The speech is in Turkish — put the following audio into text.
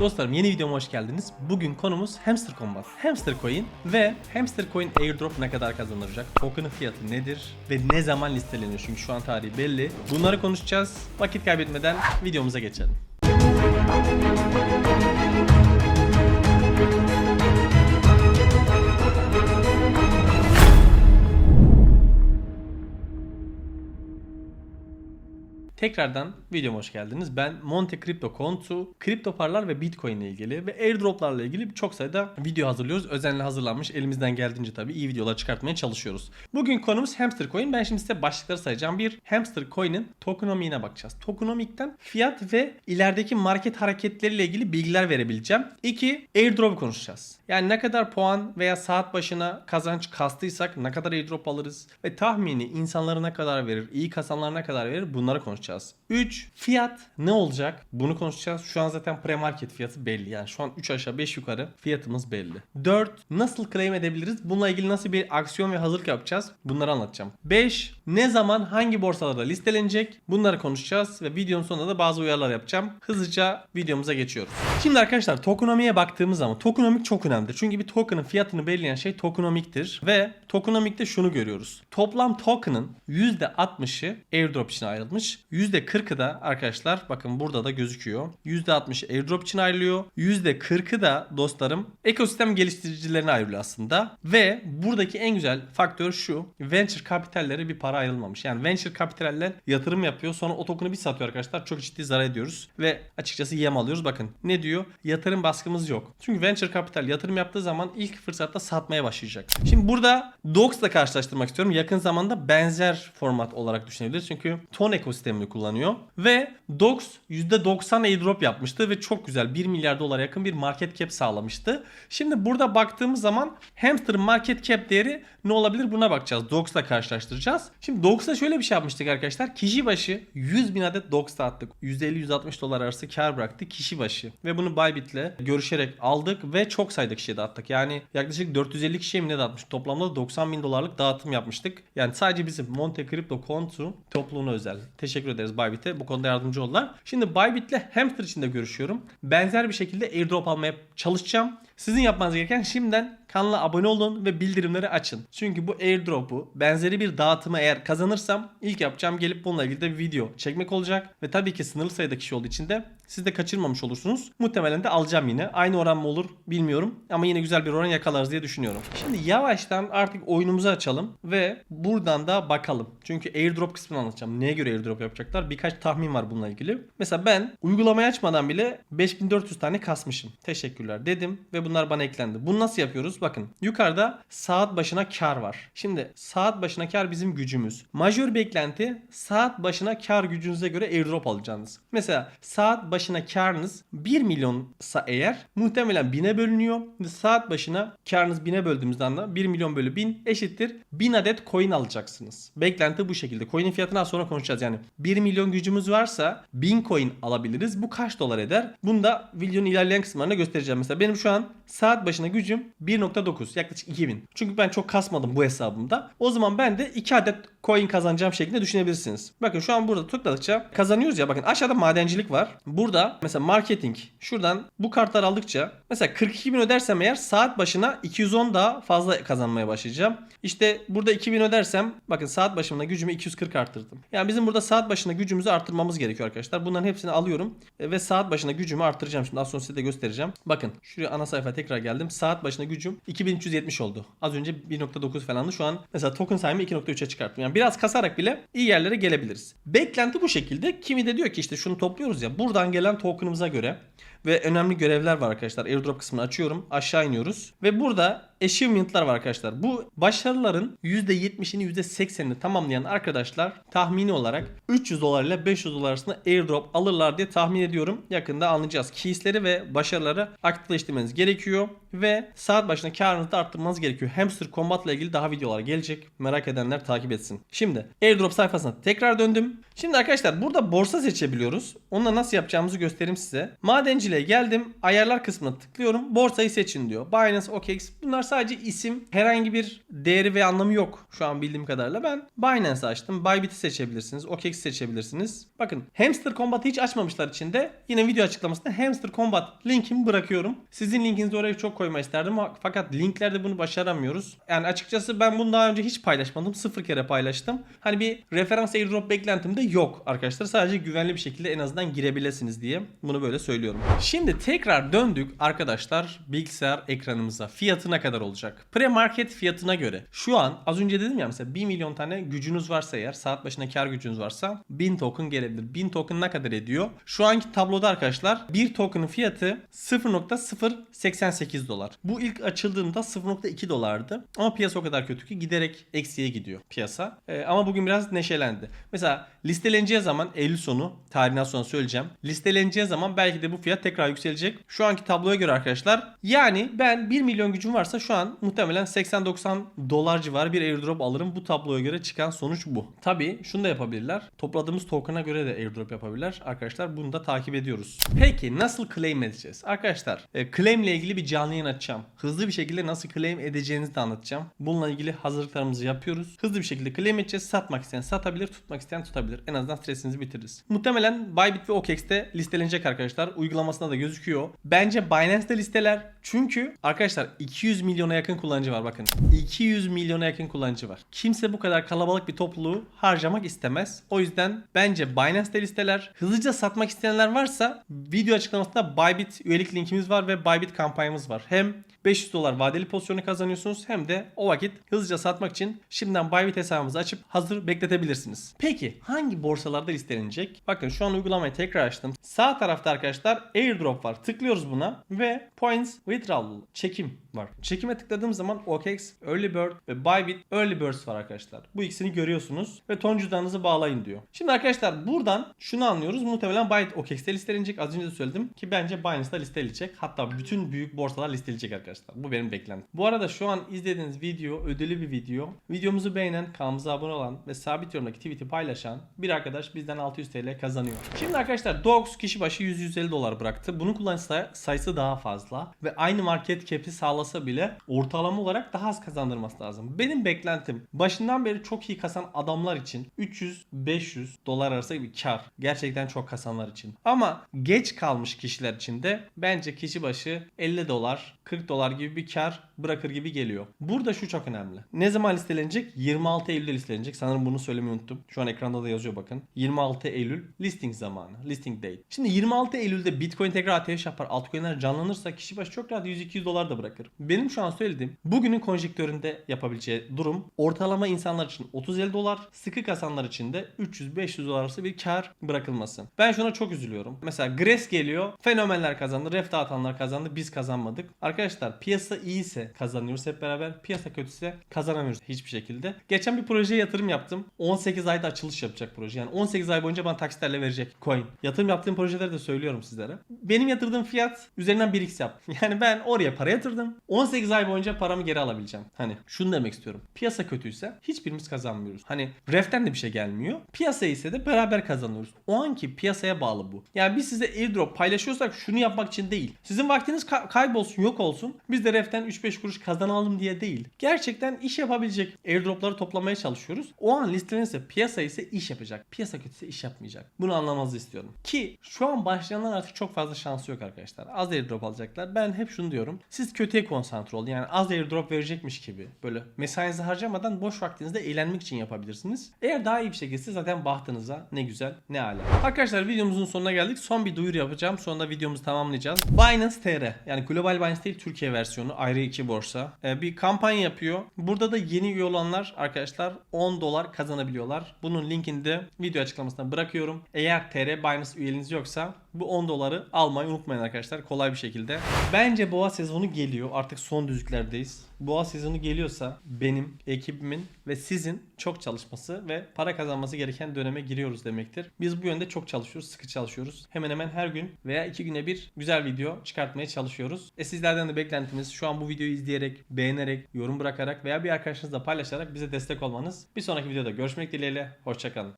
Dostlarım yeni videoma hoş geldiniz. Bugün konumuz Hamster Combat. Hamster Coin ve Hamster Coin Airdrop ne kadar kazanılacak? Token'ın fiyatı nedir? Ve ne zaman listeleniyor? Çünkü şu an tarihi belli. Bunları konuşacağız. Vakit kaybetmeden videomuza geçelim. Tekrardan videoma hoş geldiniz. Ben Monte Crypto Kontu, kripto paralar ve Bitcoin ile ilgili ve airdroplarla ilgili çok sayıda video hazırlıyoruz. Özenle hazırlanmış. Elimizden geldiğince tabii iyi videolar çıkartmaya çalışıyoruz. Bugün konumuz Hamster Coin. Ben şimdi size başlıkları sayacağım. Bir Hamster Coin'in tokenomiğine bakacağız. Tokenomikten fiyat ve ilerideki market hareketleriyle ilgili bilgiler verebileceğim. İki Airdrop'u konuşacağız. Yani ne kadar puan veya saat başına kazanç kastıysak ne kadar airdrop alırız ve tahmini insanlara ne kadar verir, iyi kasanlar ne kadar verir bunları konuşacağız. 3. Fiyat ne olacak? Bunu konuşacağız. Şu an zaten pre-market fiyatı belli. Yani şu an 3 aşağı 5 yukarı fiyatımız belli. 4. Nasıl claim edebiliriz? Bununla ilgili nasıl bir aksiyon ve hazırlık yapacağız? Bunları anlatacağım. 5. Ne zaman hangi borsalarda listelenecek? Bunları konuşacağız ve videonun sonunda da bazı uyarılar yapacağım. Hızlıca videomuza geçiyoruz. Şimdi arkadaşlar tokenomiye baktığımız zaman tokenomik çok önemlidir. Çünkü bir token'ın fiyatını belirleyen şey tokenomiktir ve tokenomikte şunu görüyoruz. Toplam token'ın %60'ı airdrop için ayrılmış. %40'ı da arkadaşlar bakın burada da gözüküyor. %60'ı airdrop için ayrılıyor. %40'ı da dostlarım ekosistem geliştiricilerine ayrılıyor aslında. Ve buradaki en güzel faktör şu. Venture kapitallere bir para ayrılmamış. Yani venture kapitaller yatırım yapıyor. Sonra o token'ı bir satıyor arkadaşlar. Çok ciddi zarar ediyoruz. Ve açıkçası yem alıyoruz. Bakın ne diyor? Yatırım baskımız yok. Çünkü venture kapital yatırım yaptığı zaman ilk fırsatta satmaya başlayacak. Şimdi burada Dox'la karşılaştırmak istiyorum. Yakın zamanda benzer format olarak düşünebiliriz. Çünkü ton ekosistemini kullanıyor. Ve Dox %90 airdrop yapmıştı ve çok güzel 1 milyar dolara yakın bir market cap sağlamıştı. Şimdi burada baktığımız zaman Hamster'ın market cap değeri ne olabilir buna bakacağız. Dox'la karşılaştıracağız. Şimdi Dox'la şöyle bir şey yapmıştık arkadaşlar. Kişi başı 100 bin adet Dox attık. %50-160 dolar arası kar bıraktı kişi başı. Ve bunu Bybit'le görüşerek aldık ve çok sayıda kişiye dağıttık. Yani yaklaşık 450 kişiye mi ne dağıtmıştık? Toplamda 90 bin dolarlık dağıtım yapmıştık. Yani sadece bizim Monte Crypto Kontu topluluğuna özel. Teşekkür ederiz Bybit'e. Bu konuda yardımcı oldular. Şimdi Bybit'le Hamster için de görüşüyorum. Benzer bir şekilde airdrop almaya çalışacağım. Sizin yapmanız gereken şimdiden kanala abone olun ve bildirimleri açın. Çünkü bu airdrop'u benzeri bir dağıtımı eğer kazanırsam ilk yapacağım gelip bununla ilgili de bir video çekmek olacak. Ve tabii ki sınırlı sayıda kişi olduğu için de siz de kaçırmamış olursunuz. Muhtemelen de alacağım yine. Aynı oran mı olur bilmiyorum. Ama yine güzel bir oran yakalarız diye düşünüyorum. Şimdi yavaştan artık oyunumuzu açalım ve buradan da bakalım. Çünkü airdrop kısmını anlatacağım. Neye göre airdrop yapacaklar? Birkaç tahmin var bununla ilgili. Mesela ben uygulamayı açmadan bile 5400 tane kasmışım. Teşekkürler dedim ve bunlar bana eklendi. Bunu nasıl yapıyoruz? Bakın yukarıda saat başına kar var. Şimdi saat başına kar bizim gücümüz. Majör beklenti saat başına kar gücünüze göre airdrop alacaksınız. Mesela saat başına karınız 1 milyonsa eğer muhtemelen 1000'e bölünüyor. Ve saat başına karınız 1000'e böldüğümüzde anda 1 milyon bölü 1000 eşittir 1000 adet coin alacaksınız. Beklenti bu şekilde. Coin'in fiyatını sonra konuşacağız. Yani 1 milyon gücümüz varsa 1000 coin alabiliriz. Bu kaç dolar eder? Bunu da videonun ilerleyen kısımlarında göstereceğim. Mesela benim şu an saat başına gücüm 1.9 yaklaşık 2000. Çünkü ben çok kasmadım bu hesabımda. O zaman ben de 2 adet coin kazanacağım şeklinde düşünebilirsiniz. Bakın şu an burada tıkladıkça kazanıyoruz ya bakın aşağıda madencilik var. Burada mesela marketing şuradan bu kartlar aldıkça mesela 42 bin ödersem eğer saat başına 210 daha fazla kazanmaya başlayacağım. İşte burada 2000 ödersem bakın saat başına gücümü 240 arttırdım. Yani bizim burada saat başına gücümüzü arttırmamız gerekiyor arkadaşlar. Bunların hepsini alıyorum e, ve saat başına gücümü arttıracağım. Şimdi az sonra size de göstereceğim. Bakın şuraya ana sayfaya tekrar geldim. Saat başına gücüm 2370 oldu. Az önce 1.9 falandı. Şu an mesela token sayımı 2.3'e çıkarttım. Yani biraz kasarak bile iyi yerlere gelebiliriz. Beklenti bu şekilde. Kimi de diyor ki işte şunu topluyoruz ya. Buradan gelen token'ımıza göre ve önemli görevler var arkadaşlar. Airdrop kısmını açıyorum. Aşağı iniyoruz. Ve burada achievement'lar var arkadaşlar. Bu başarıların %70'ini %80'ini tamamlayan arkadaşlar tahmini olarak 300 dolar ile 500 dolar arasında airdrop alırlar diye tahmin ediyorum. Yakında anlayacağız. Keys'leri ve başarıları aktifleştirmeniz gerekiyor. Ve saat başına karınızı da arttırmanız gerekiyor. Hamster Combat ile ilgili daha videolar gelecek. Merak edenler takip etsin. Şimdi airdrop sayfasına tekrar döndüm. Şimdi arkadaşlar burada borsa seçebiliyoruz. Onunla nasıl yapacağımızı göstereyim size. Madenci Yöneticiliğe geldim. Ayarlar kısmına tıklıyorum. Borsayı seçin diyor. Binance, OKX. Bunlar sadece isim. Herhangi bir değeri ve anlamı yok şu an bildiğim kadarıyla. Ben Binance açtım. Bybit'i seçebilirsiniz. OKX seçebilirsiniz. Bakın Hamster Combat'ı hiç açmamışlar içinde. Yine video açıklamasında Hamster Combat linkimi bırakıyorum. Sizin linkinizi oraya çok koymayı isterdim. Fakat linklerde bunu başaramıyoruz. Yani açıkçası ben bunu daha önce hiç paylaşmadım. Sıfır kere paylaştım. Hani bir referans airdrop beklentim de yok arkadaşlar. Sadece güvenli bir şekilde en azından girebilirsiniz diye bunu böyle söylüyorum. Şimdi tekrar döndük arkadaşlar bilgisayar ekranımıza. Fiyatı ne kadar olacak? Pre-market fiyatına göre. Şu an az önce dedim ya mesela 1 milyon tane gücünüz varsa eğer saat başına kar gücünüz varsa 1000 token gelebilir. 1000 token ne kadar ediyor? Şu anki tabloda arkadaşlar bir token'ın fiyatı 0.088 dolar. Bu ilk açıldığında 0.2 dolardı. Ama piyasa o kadar kötü ki giderek eksiye gidiyor piyasa. Ee, ama bugün biraz neşelendi. Mesela listeleneceği zaman Eylül sonu tarihinden sonra söyleyeceğim. Listeleneceği zaman belki de bu fiyat tekrar yükselecek. Şu anki tabloya göre arkadaşlar yani ben 1 milyon gücüm varsa şu an muhtemelen 80-90 dolar civarı bir airdrop alırım. Bu tabloya göre çıkan sonuç bu. Tabi şunu da yapabilirler. Topladığımız token'a göre de airdrop yapabilirler. Arkadaşlar bunu da takip ediyoruz. Peki nasıl claim edeceğiz? Arkadaşlar e, claim ile ilgili bir canlı yayın açacağım. Hızlı bir şekilde nasıl claim edeceğinizi de anlatacağım. Bununla ilgili hazırlıklarımızı yapıyoruz. Hızlı bir şekilde claim edeceğiz. Satmak isteyen satabilir, tutmak isteyen tutabilir. En azından stresinizi bitiririz. Muhtemelen Bybit ve OKX'te listelenecek arkadaşlar. Uygulamasında da gözüküyor. Bence Binance'de listeler. Çünkü arkadaşlar 200 milyona yakın kullanıcı var bakın. 200 milyona yakın kullanıcı var. Kimse bu kadar kalabalık bir topluluğu harcamak istemez. O yüzden bence Binance'de listeler. Hızlıca satmak isteyenler varsa video açıklamasında Bybit üyelik linkimiz var ve Bybit kampanyamız var. Hem 500 dolar vadeli pozisyonu kazanıyorsunuz hem de o vakit hızlıca satmak için şimdiden Bybit hesabınızı açıp hazır bekletebilirsiniz. Peki hangi borsalarda listelenecek? Bakın şu an uygulamayı tekrar açtım. Sağ tarafta arkadaşlar airdrop var. Tıklıyoruz buna ve points withdrawal çekim var. Çekime tıkladığım zaman OKX, Early Bird ve Bybit Early Birds var arkadaşlar. Bu ikisini görüyorsunuz ve ton cüzdanınızı bağlayın diyor. Şimdi arkadaşlar buradan şunu anlıyoruz. Muhtemelen Bybit OKX'te listelenecek. Az önce de söyledim ki bence Binance'da listelenecek. Hatta bütün büyük borsalar listelenecek arkadaşlar. Bu benim beklentim. Bu arada şu an izlediğiniz video ödülü bir video. Videomuzu beğenen, kanalımıza abone olan ve sabit yorumdaki tweet'i paylaşan bir arkadaş bizden 600 TL kazanıyor. Şimdi arkadaşlar Dogs kişi başı 100-150 dolar bıraktı. Bunun kullanıcı say- sayısı daha fazla ve aynı market cap'i sağlasa bile ortalama olarak daha az kazandırması lazım. Benim beklentim başından beri çok iyi kasan adamlar için 300-500 dolar arası bir kar. Gerçekten çok kasanlar için. Ama geç kalmış kişiler için de bence kişi başı 50 dolar 40 dolar gibi bir kar bırakır gibi geliyor. Burada şu çok önemli. Ne zaman listelenecek? 26 Eylül'de listelenecek. Sanırım bunu söylemeyi unuttum. Şu an ekranda da yazıyor bakın. 26 Eylül listing zamanı. Listing date. Şimdi 26 Eylül'de Bitcoin tekrar ateş yapar. Altcoin'ler canlanırsa kişi başı çok rahat 100-200 dolar da bırakır. Benim şu an söylediğim bugünün konjektöründe yapabileceği durum ortalama insanlar için 30-50 dolar, sıkı kasanlar için de 300-500 dolar arası bir kar bırakılması. Ben şuna çok üzülüyorum. Mesela Gres geliyor. Fenomenler kazandı. Ref dağıtanlar kazandı. Biz kazanmadık. Arkadaşlar piyasa iyiyse kazanıyoruz hep beraber. Piyasa kötüyse kazanamıyoruz hiçbir şekilde. Geçen bir projeye yatırım yaptım. 18 ayda açılış yapacak proje. Yani 18 ay boyunca bana taksitlerle verecek coin. Yatırım yaptığım projeleri de söylüyorum sizlere. Benim yatırdığım fiyat üzerinden 1x yap. Yani ben oraya para yatırdım. 18 ay boyunca paramı geri alabileceğim. Hani şunu demek istiyorum. Piyasa kötüyse hiçbirimiz kazanmıyoruz. Hani reften de bir şey gelmiyor. Piyasa ise de beraber kazanıyoruz. O anki piyasaya bağlı bu. Yani biz size airdrop paylaşıyorsak şunu yapmak için değil. Sizin vaktiniz ka- kaybolsun yok olsun. Biz de reften 3-5 kuruş kazanalım diye değil. Gerçekten iş yapabilecek airdropları toplamaya çalışıyoruz. O an listelenirse piyasa ise iş yapacak. Piyasa kötüyse iş yapmayacak. Bunu anlamanızı istiyorum. Ki şu an başlayanlar artık çok fazla şansı yok arkadaşlar. Az airdrop alacaklar. Ben hep şunu diyorum. Siz kötüye konsantre olun. Yani az airdrop verecekmiş gibi. Böyle mesainizi harcamadan boş vaktinizde eğlenmek için yapabilirsiniz. Eğer daha iyi bir şekilde zaten bahtınıza ne güzel ne ala. Arkadaşlar videomuzun sonuna geldik. Son bir duyuru yapacağım. Sonra videomuzu tamamlayacağız. Binance TR yani Global Binance değil Türkiye versiyonu ayrı iki borsa. Ee, bir kampanya yapıyor. Burada da yeni üye olanlar arkadaşlar 10 dolar kazanabiliyorlar. Bunun linkini de video açıklamasına bırakıyorum. Eğer TR Binance üyeliğiniz yoksa bu 10 doları almayı unutmayın arkadaşlar kolay bir şekilde. Bence boğa sezonu geliyor. Artık son düzlüklerdeyiz. Boğa sezonu geliyorsa benim, ekibimin ve sizin çok çalışması ve para kazanması gereken döneme giriyoruz demektir. Biz bu yönde çok çalışıyoruz, sıkı çalışıyoruz. Hemen hemen her gün veya iki güne bir güzel video çıkartmaya çalışıyoruz. E sizlerden de beklentimiz şu an bu videoyu izleyerek, beğenerek, yorum bırakarak veya bir arkadaşınızla paylaşarak bize destek olmanız. Bir sonraki videoda görüşmek dileğiyle. Hoşçakalın.